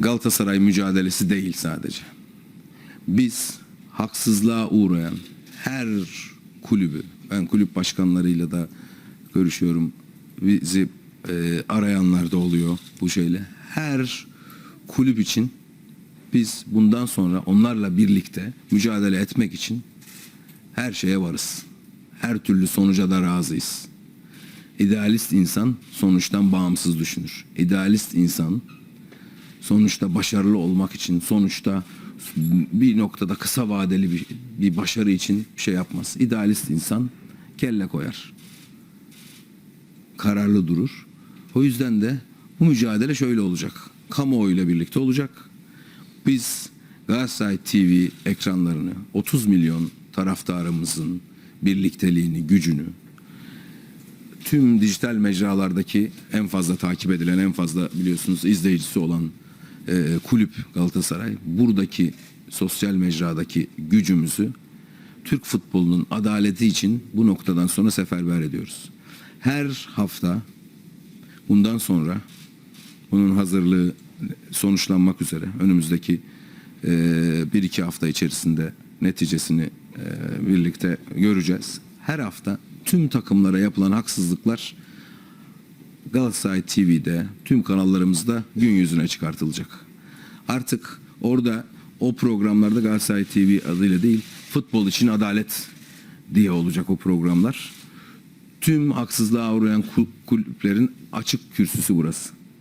Galatasaray mücadelesi değil sadece. Biz haksızlığa uğrayan her kulübü, ben kulüp başkanlarıyla da görüşüyorum. Bizi e, arayanlar da oluyor bu şeyle. Her kulüp için biz bundan sonra onlarla birlikte mücadele etmek için her şeye varız. Her türlü sonuca da razıyız. İdealist insan sonuçtan bağımsız düşünür. İdealist insan sonuçta başarılı olmak için, sonuçta bir noktada kısa vadeli bir, bir başarı için bir şey yapmaz. İdealist insan kelle koyar. Kararlı durur. O yüzden de bu mücadele şöyle olacak. Kamuoyuyla birlikte olacak. Biz Galatasaray TV ekranlarını 30 milyon taraftarımızın birlikteliğini, gücünü tüm dijital mecralardaki en fazla takip edilen, en fazla biliyorsunuz izleyicisi olan e, kulüp Galatasaray. Buradaki sosyal mecradaki gücümüzü Türk futbolunun adaleti için bu noktadan sonra seferber ediyoruz. Her hafta bundan sonra bunun hazırlığı sonuçlanmak üzere önümüzdeki e, bir iki hafta içerisinde neticesini e, birlikte göreceğiz. Her hafta tüm takımlara yapılan haksızlıklar Galatasaray TV'de tüm kanallarımızda gün yüzüne çıkartılacak. Artık orada o programlarda Galatasaray TV adıyla değil futbol için adalet diye olacak o programlar. Tüm haksızlığa uğrayan kul- kulüplerin açık kürsüsü burası.